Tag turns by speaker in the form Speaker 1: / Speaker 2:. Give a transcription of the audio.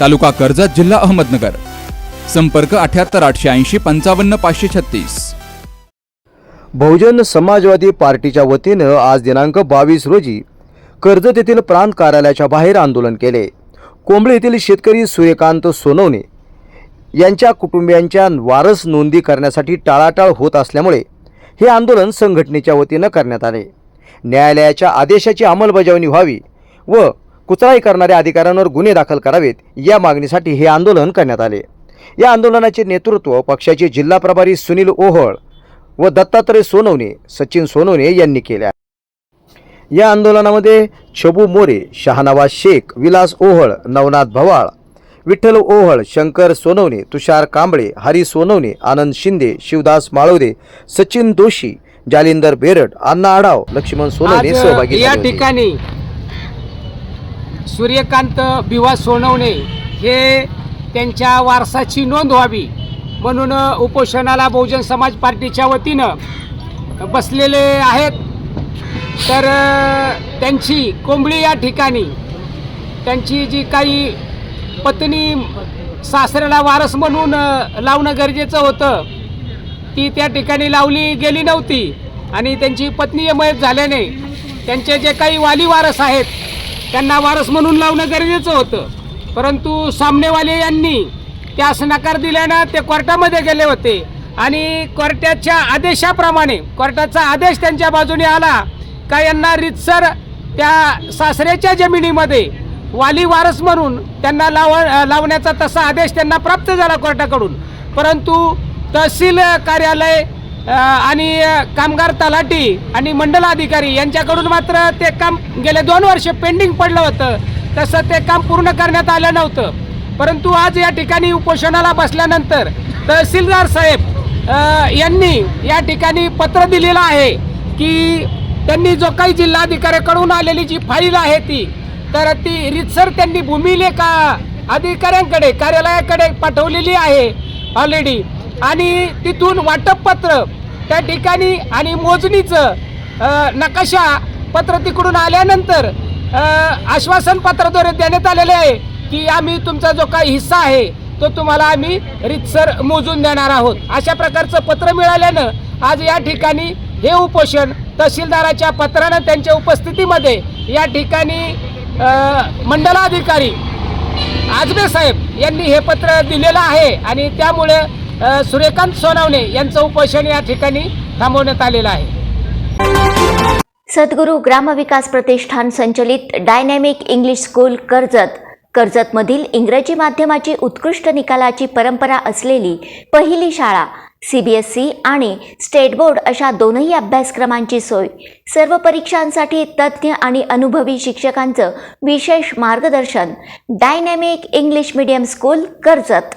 Speaker 1: तालुका कर्जत जिल्हा अहमदनगर. संपर्क अठ्याहत्तर आठशे ऐंशी पंचावन्न पाचशे छत्तीस.
Speaker 2: बहुजन समाजवादी पार्टीच्या वतीनं आज दिनांक बावीस रोजी कर्जत येथील प्रांत कार्यालयाच्या बाहेर आंदोलन केले. कोंबळे येथील शेतकरी सूर्यकांत सोनवणे यांच्या कुटुंबियांच्या वारस नोंदी करण्यासाठी टाळाटाळ होत असल्यामुळे हे आंदोलन संघटनेच्या वतीनं करण्यात आले. न्यायालयाच्या आदेशाची अंमलबजावणी व्हावी व कुचराई करणाऱ्या अधिकाऱ्यांवर गुन्हे दाखल करावेत या मागणीसाठी हे आंदोलन करण्यात आले या आंदोलनाचे नेतृत्व पक्षाचे जिल्हा प्रभारी सुनील ओहळ व दत्तात्रय सोनवणे सचिन सोनवणे यांनी केल्या या आंदोलनामध्ये छबू मोरे शहानवाज शेख विलास ओहळ नवनाथ भवाळ विठ्ठल ओहळ शंकर सोनवणे तुषार कांबळे हरी सोनवणे आनंद शिंदे शिवदास माळवदे सचिन दोशी जालिंदर बेरड अण्णा आढाव लक्ष्मण सोनवणे सहभागी
Speaker 3: या. ठिकाणी सूर्यकांत बिवा सोनवणे हे त्यांच्या वारसाची नोंद व्हावी म्हणून उपोषणाला बहुजन समाज पार्टीच्या वतीनं बसलेले आहेत. तर त्यांची कोंबडी या ठिकाणी त्यांची जी काही पत्नी सासऱ्याला वारस म्हणून लावणं गरजेचं होतं ती त्या ठिकाणी लावली गेली नव्हती. आणि त्यांची पत्नी मयत झाल्याने त्यांचे जे काही वाली वारस आहेत त्यांना वारस म्हणून लावणं गरजेचं होतं. परंतु सामनेवाले यांनी त्यास नकार दिल्यानं ते कोर्टामध्ये गेले होते. आणि कोर्टाच्या आदेशाप्रमाणे कोर्टाचा आदेश त्यांच्या बाजूने आला का यांना रितसर त्या सासऱ्याच्या जमिनीमध्ये वाली वारस म्हणून त्यांना लाव लावण्याचा तसा आदेश त्यांना प्राप्त झाला कोर्टाकडून. परंतु तहसील कार्यालय आणि कामगार तलाठी आणि मंडल अधिकारी यांच्याकडून मात्र ते काम गेले दोन वर्ष पेंडिंग पडलं होतं. तसं ते काम पूर्ण करण्यात आलं नव्हतं. परंतु आज या ठिकाणी उपोषणाला बसल्यानंतर तहसीलदार साहेब यांनी या ठिकाणी पत्र दिलेलं आहे की त्यांनी जो काही जिल्हाधिकाऱ्याकडून आलेली जी फाईल आहे ती तर ती रितसर त्यांनी भूमिलेखा अधिकाऱ्यांकडे कार्यालयाकडे पाठवलेली आहे. ऑलरेडी आणि तिथून वाटपपत्र त्या ठिकाणी आणि मोजणीचं नकाशा पत्र तिकडून आल्यानंतर आश्वासनपत्राद्वारे आश्वासन पत्राद्वारे देण्यात आलेले आहे की आम्ही तुमचा जो काही हिस्सा आहे तो तुम्हाला आम्ही रितसर मोजून देणार आहोत. अशा प्रकारचं पत्र मिळाल्यानं आज या ठिकाणी हे उपोषण तहसीलदाराच्या पत्रानं त्यांच्या उपस्थितीमध्ये या ठिकाणी मंडलाधिकारी आजबे साहेब यांनी हे पत्र दिलेलं आहे आणि त्यामुळे सूर्यकांत सोनावणे यांचं उपोषण या ठिकाणी थांबवण्यात आलेलं आहे.
Speaker 4: सद्गुरू ग्रामविकास प्रतिष्ठान संचलित डायनॅमिक इंग्लिश स्कूल कर्जत. कर्जतमधील इंग्रजी माध्यमाची उत्कृष्ट निकालाची परंपरा असलेली पहिली शाळा सी बी एस सी आणि स्टेट बोर्ड अशा दोनही अभ्यासक्रमांची सोय. सर्व परीक्षांसाठी तज्ज्ञ आणि अनुभवी शिक्षकांचं विशेष मार्गदर्शन dynamic English medium school Karjat.